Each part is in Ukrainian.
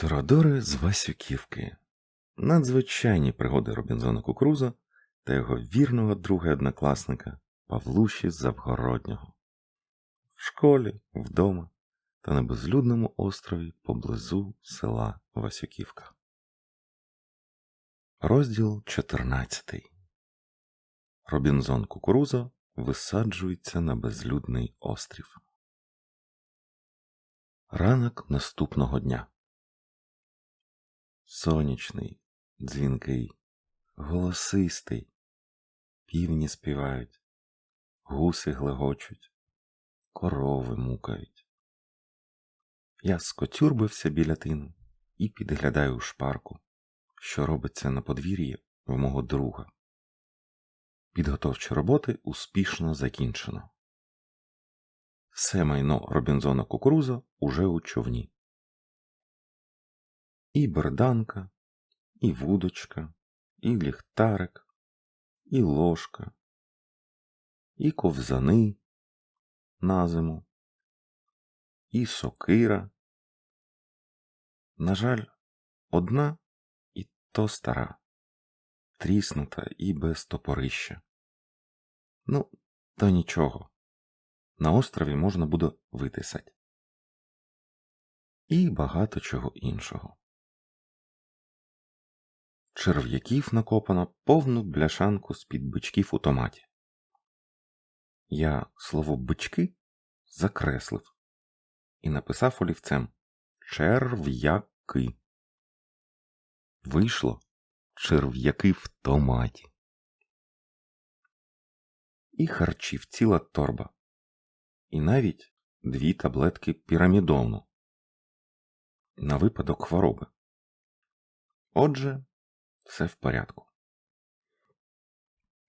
Торадори з Васюківки. Надзвичайні пригоди Робінзона Кукруза та його вірного друга однокласника Павлуші Завгороднього. В школі, вдома та на безлюдному острові поблизу села Васюківка. Розділ 14. Робінзон Кукуруза висаджується на безлюдний острів. Ранок наступного дня. Сонячний, дзвінкий, голосистий. Півні співають, гуси глегочуть, корови мукають. Я скотюрбився біля тину і підглядаю у шпарку, що робиться на подвір'ї в мого друга. Підготовчі роботи успішно закінчено. Все майно Робінзона Кукуруза уже у човні. І берданка, і вудочка, і ліхтарик, і ложка, і ковзани на зиму, і сокира. На жаль, одна і то стара, тріснута і без топорища. Ну, то нічого. На острові можна буде витисать. І багато чого іншого. Черв'яків накопано повну бляшанку з-під бичків у томаті. Я слово бички закреслив і написав олівцем черв'яки. Вийшло черв'яки в томаті. І харчів ціла торба. І навіть дві таблетки пірамідону на випадок хвороби. Отже, все в порядку.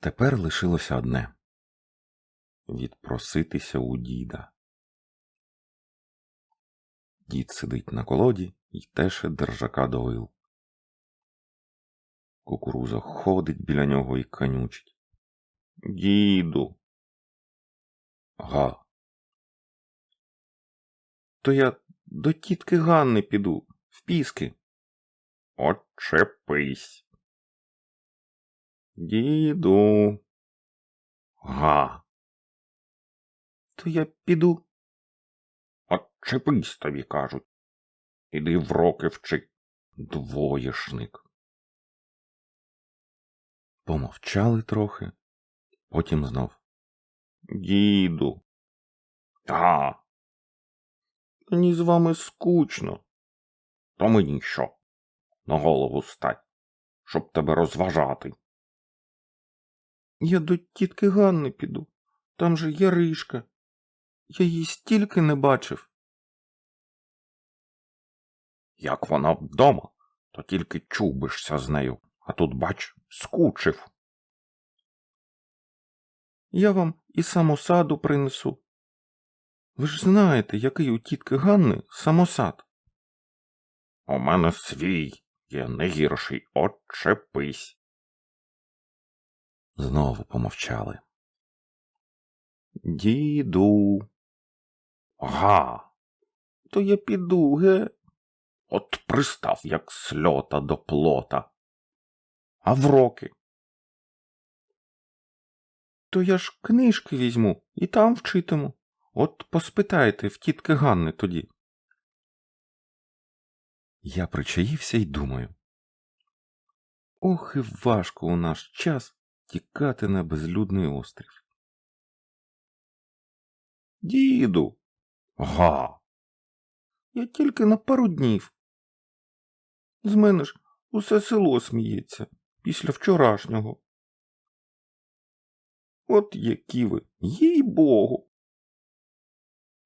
Тепер лишилося одне відпроситися у діда. Дід сидить на колоді і теше держака до вил. Кукуруза ходить біля нього і канючить. Діду. Га. То я до тітки Ганни піду, в піски. Очепись. Діду. Га. То я піду. Очепись тобі кажуть. Іди в роки вчи, двоєшник. Помовчали трохи, потім знов. Діду. Га. Мені з вами скучно. То мені що? На голову стать, щоб тебе розважати. Я до тітки Ганни піду. Там же Яришка. Я її стільки не бачив. Як вона вдома, то тільки чубишся з нею, а тут, бач, скучив. Я вам і самосаду принесу. Ви ж знаєте, який у тітки Ганни самосад. У мене свій є не гірший, отчепись. Знову помовчали. Діду. Га. То я піду, ге. От пристав, як сльота до плота. А в роки. То я ж книжки візьму і там вчитиму. От поспитайте в тітки Ганни тоді. Я причаївся і думаю. Ох і важко у наш час тікати на безлюдний острів. Діду. Га. Я тільки на пару днів. З мене ж усе село сміється після вчорашнього. От які ви, їй богу.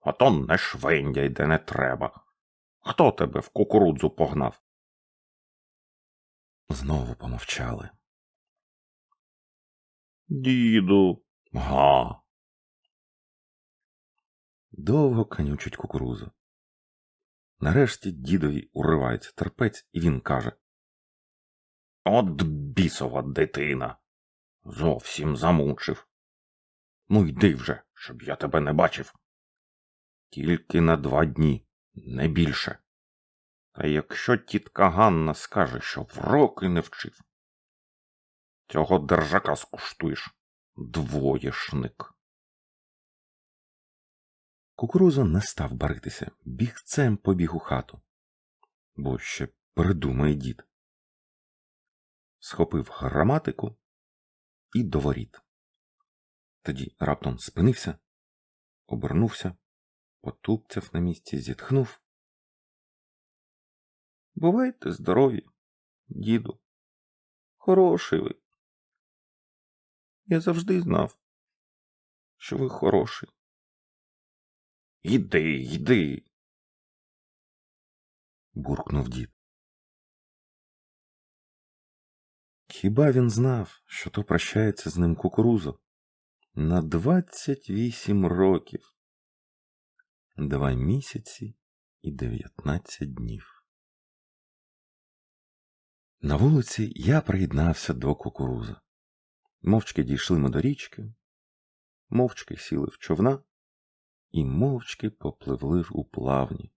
А то не швендяй, де не треба. Хто тебе в кукурудзу погнав? Знову помовчали. Діду, га. Довго канючить кукурузу. Нарешті дідові уривається терпець, і він каже От бісова дитина. Зовсім замучив. Ну йди вже, щоб я тебе не бачив. Тільки на два дні, не більше. Та якщо тітка Ганна скаже, що в роки не вчив, цього держака скуштуєш, двоєшник. Кукуруза не став баритися, бігцем побіг у хату. Бо ще придумає дід. Схопив граматику і до воріт. Тоді раптом спинився, обернувся, потупцяв на місці, зітхнув. Бувайте здорові, діду. Хороший ви. Я завжди знав, що ви хороший. Іди, йди. буркнув дід. Хіба він знав, що то прощається з ним кукурузо? На двадцять вісім років, два місяці і дев'ятнадцять днів. На вулиці я приєднався до кукуруза. Мовчки дійшли ми до річки, мовчки сіли в човна і мовчки попливли у плавні.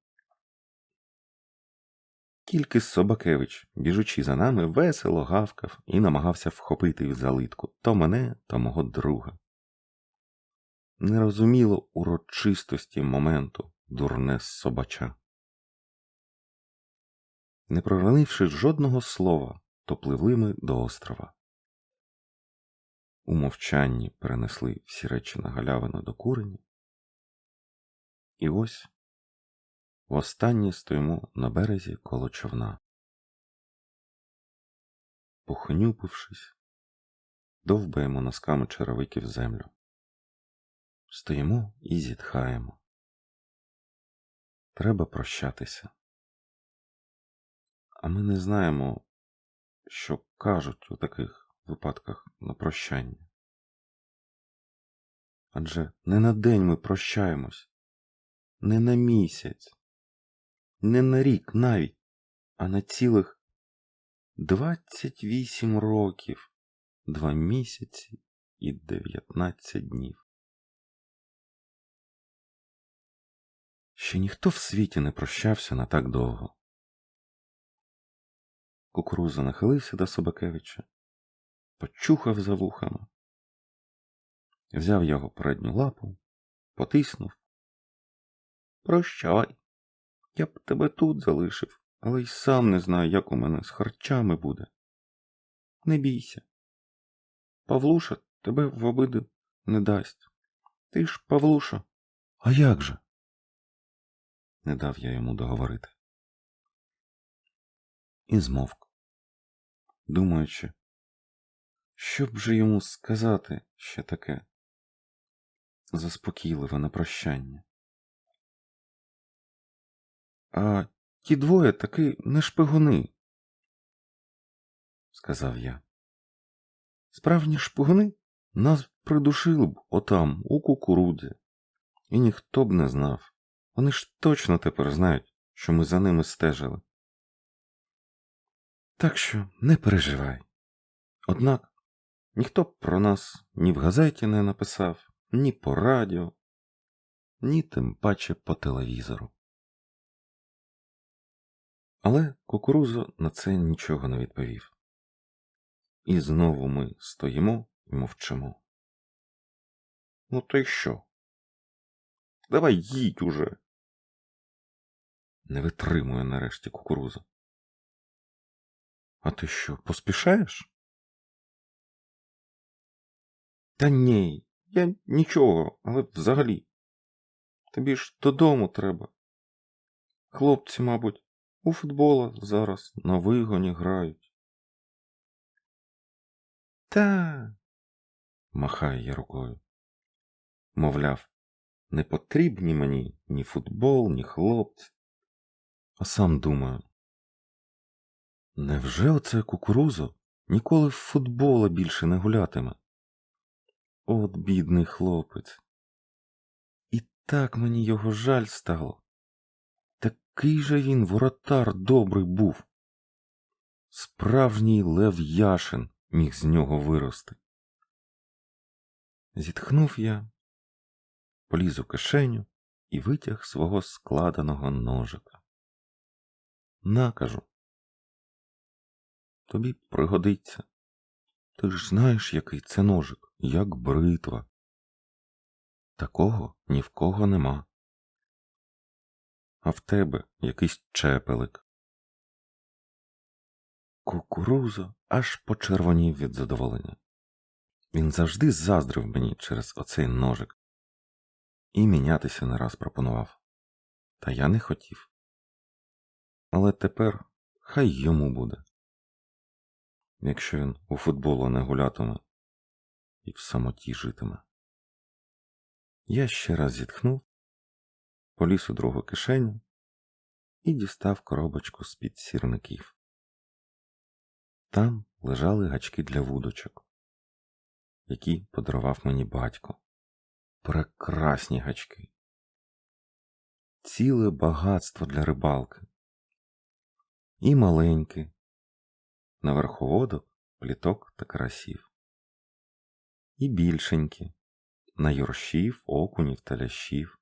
Тільки Собакевич, біжучи за нами, весело гавкав і намагався вхопити в залитку то мене, то мого друга. Не розуміло урочистості моменту дурне собача. Не проронивши жодного слова, то пливли ми до острова. У мовчанні перенесли всі речі на галявину до курені. І ось востаннє стоїмо на березі коло човна. Похнюпившись, довбаємо носками черевиків землю. Стоїмо і зітхаємо. Треба прощатися. А ми не знаємо, що кажуть у таких випадках на прощання. Адже не на день ми прощаємось, не на місяць, не на рік навіть, а на цілих двадцять вісім років, два місяці і дев'ятнадцять днів. Ще ніхто в світі не прощався на так довго. Кукуруза нахилився до Собакевича, почухав за вухами, взяв його передню лапу, потиснув. Прощавай. Я б тебе тут залишив, але й сам не знаю, як у мене з харчами буде. Не бійся. Павлуша тебе в обиди не дасть. Ти ж, Павлуша, а як же? Не дав я йому договорити. І змовк, думаючи, що б же йому сказати ще таке заспокійливе на прощання. А ті двоє таки не шпигуни, сказав я. Справжні шпигуни нас придушили б отам, у кукурудзі, і ніхто б не знав. Вони ж точно тепер знають, що ми за ними стежили. Так що не переживай. Однак ніхто б про нас ні в газеті не написав, ні по радіо, ні тим паче по телевізору. Але кукурузо на це нічого не відповів. І знову ми стоїмо і мовчимо. Ну, то й що? Давай їдь уже. Не витримує нарешті кукуруза. А ти що, поспішаєш? Та ні, я нічого, але взагалі. Тобі ж додому треба. Хлопці, мабуть, у футбола зараз на вигоні грають. Та. махає я рукою. Мовляв, не потрібні мені ні футбол, ні хлопці. А сам думаю. Невже оце кукурузо ніколи в футбола більше не гулятиме? От бідний хлопець. І так мені його жаль стало. Такий же він воротар добрий був. Справжній Лев Яшин міг з нього вирости. Зітхнув я, поліз у кишеню і витяг свого складеного ножика. На, кажу. Тобі пригодиться. Ти ж знаєш, який це ножик, як бритва. Такого ні в кого нема. А в тебе якийсь чепелик. Кукуруза аж почервонів від задоволення. Він завжди заздрив мені через оцей ножик і мінятися не раз пропонував. Та я не хотів. Але тепер хай йому буде. Якщо він у футболу не гулятиме і в самоті житиме. Я ще раз зітхнув, поліз у другу кишеню і дістав коробочку з-під сірників. Там лежали гачки для вудочок, які подарував мені батько. Прекрасні гачки. Ціле багатство для рибалки. І маленькі, на верховодок, пліток та карасів. І більшенькі, на юршів, окунів та лящів.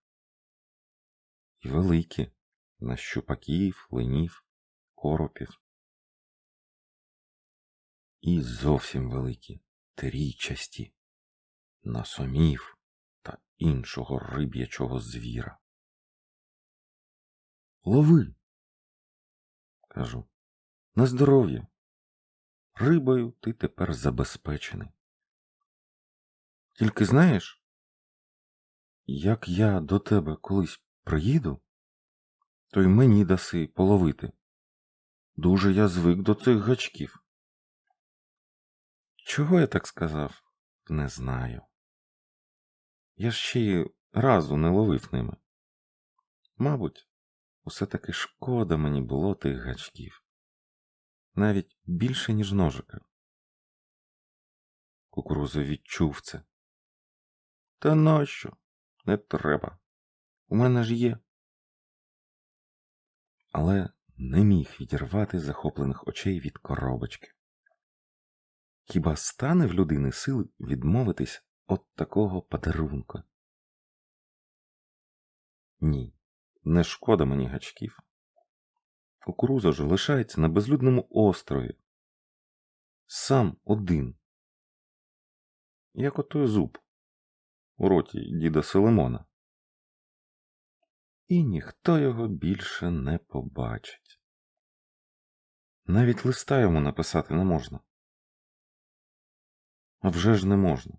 І великі, на щупаків, линів, коропів. І зовсім великі, трійчасті, на сомів та іншого риб'ячого звіра. Лови, кажу, на здоров'я. Рибою ти тепер забезпечений. Тільки знаєш, як я до тебе колись приїду, то й мені даси половити. Дуже я звик до цих гачків. Чого я так сказав, не знаю. Я ще й разу не ловив ними. Мабуть, усе таки шкода мені було тих гачків. Навіть більше, ніж ножика. Кукуруза відчув це. Та нащо? Не треба. У мене ж є. Але не міг відірвати захоплених очей від коробочки. Хіба стане в людини сили відмовитись от такого подарунка? Ні, не шкода мені гачків. Кукуруза ж лишається на безлюдному острові. Сам один. Як отой зуб у роті діда Соломона. І ніхто його більше не побачить. Навіть листа йому написати не можна. А вже ж не можна.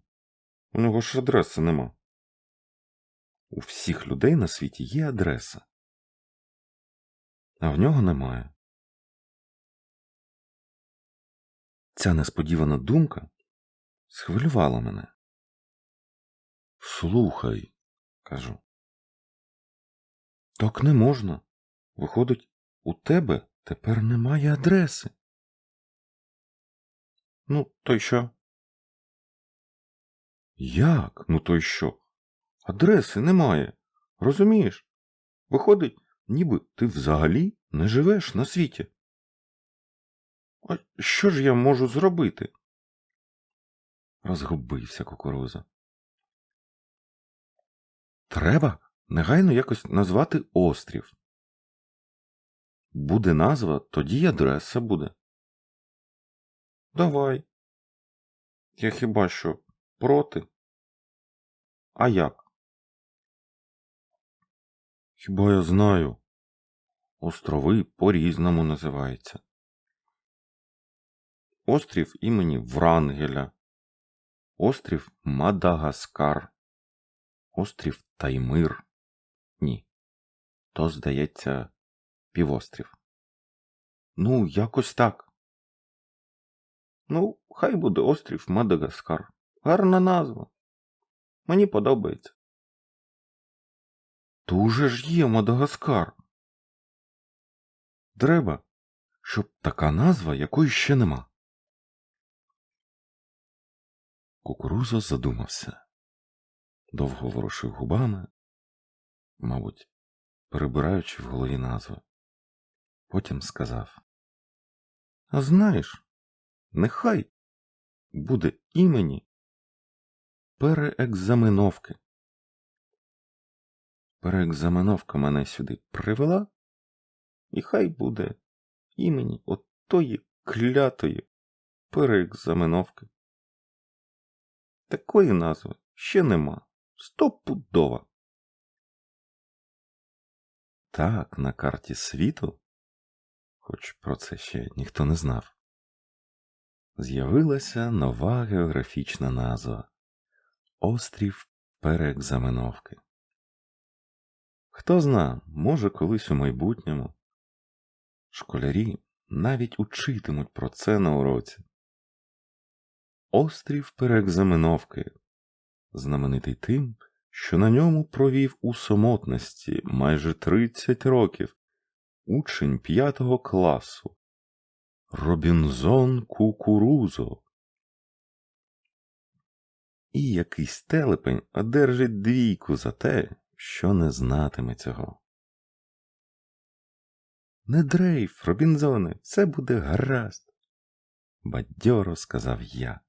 У нього ж адреси нема. У всіх людей на світі є адреса, а в нього немає. Ця несподівана думка схвилювала мене. Слухай, кажу. Так не можна. Виходить, у тебе тепер немає адреси. Ну, то й що? Як? Ну то й що? Адреси немає. Розумієш? Виходить, ніби ти взагалі не живеш на світі. А що ж я можу зробити? Розгубився кукуруза. Треба негайно якось назвати острів. Буде назва, тоді й адреса буде. Давай. Я хіба що проти? А як? Хіба я знаю? Острови по-різному називаються. Острів імені Врангеля, острів Мадагаскар, острів Таймир. Ні. То, здається, півострів. Ну, якось так. Ну, хай буде острів Мадагаскар. Гарна назва. Мені подобається. То уже ж є Мадагаскар. Треба, щоб така назва, якої ще нема. Кукуруза задумався. Довго ворушив губами, мабуть, перебираючи в голові назви. Потім сказав: А знаєш, нехай буде імені переекзаменовки. Переекзаменовка мене сюди привела, і хай буде імені отої клятої переекзаменовки. Такої назви ще нема. Стопудова. Так, на карті світу, хоч про це ще ніхто не знав, з'явилася нова географічна назва Острів Переекзаменовки. Хто зна, може колись у майбутньому школярі навіть учитимуть про це на уроці. Острів Переекзаменовки знаменитий тим, що на ньому провів у самотності майже 30 років учень п'ятого класу Робінзон Кукурузо. І якийсь телепень одержить двійку за те, що не знатиме цього. Не дрейф, Робінзоне, все буде гаразд, бадьоро сказав я.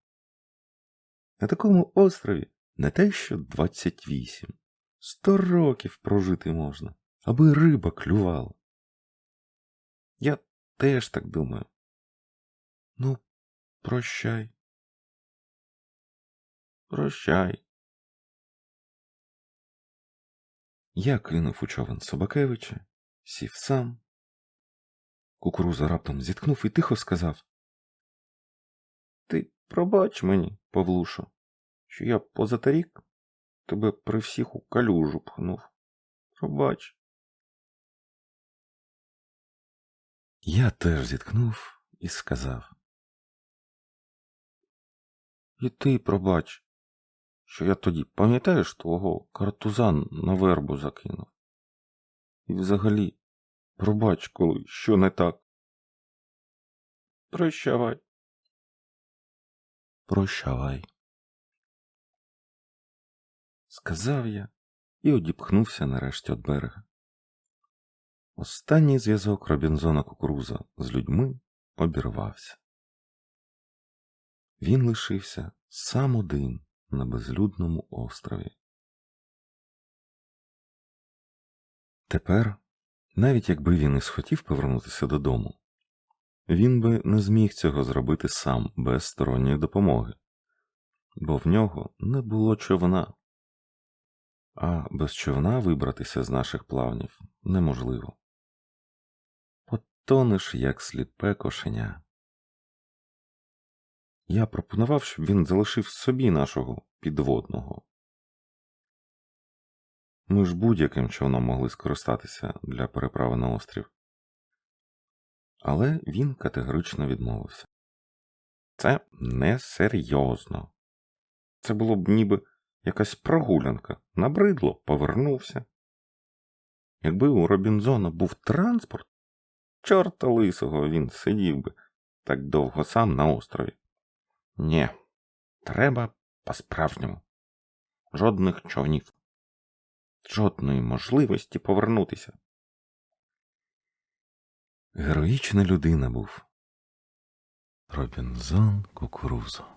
На такому острові не те що 28, сто років прожити можна, аби риба клювала. Я теж так думаю. Ну, прощай. Прощай. Я кинув у човен Собакевича, сів сам. Кукуруза раптом зіткнув і тихо сказав. Ти пробач мені, Павлушо, що я позаторік тебе при всіх у калюжу пхнув. Пробач. Я теж зіткнув і сказав. І ти пробач, що я тоді, пам'ятаєш, твого картузан на вербу закинув. І взагалі, пробач, коли що не так. Прощавай. Прощавай. Сказав я і одіпхнувся нарешті від берега. Останній зв'язок Робінзона Кукуруза з людьми обірвався. Він лишився сам один на безлюдному острові. Тепер, навіть якби він і схотів повернутися додому, він би не зміг цього зробити сам без сторонньої допомоги, бо в нього не було човна, а без човна вибратися з наших плавнів неможливо. Потонеш, як сліпе кошеня. Я пропонував, щоб він залишив собі нашого підводного. Ми ж будь-яким човном могли скористатися для переправи на острів. Але він категорично відмовився. Це несерйозно. Це було б ніби якась прогулянка. Набридло, повернувся. Якби у Робінзона був транспорт, чорта лисого він сидів би так довго сам на острові. Ні, треба по-справжньому. Жодних човнів, жодної можливості повернутися. Героїчна людина був. Робінзон Кукурузо.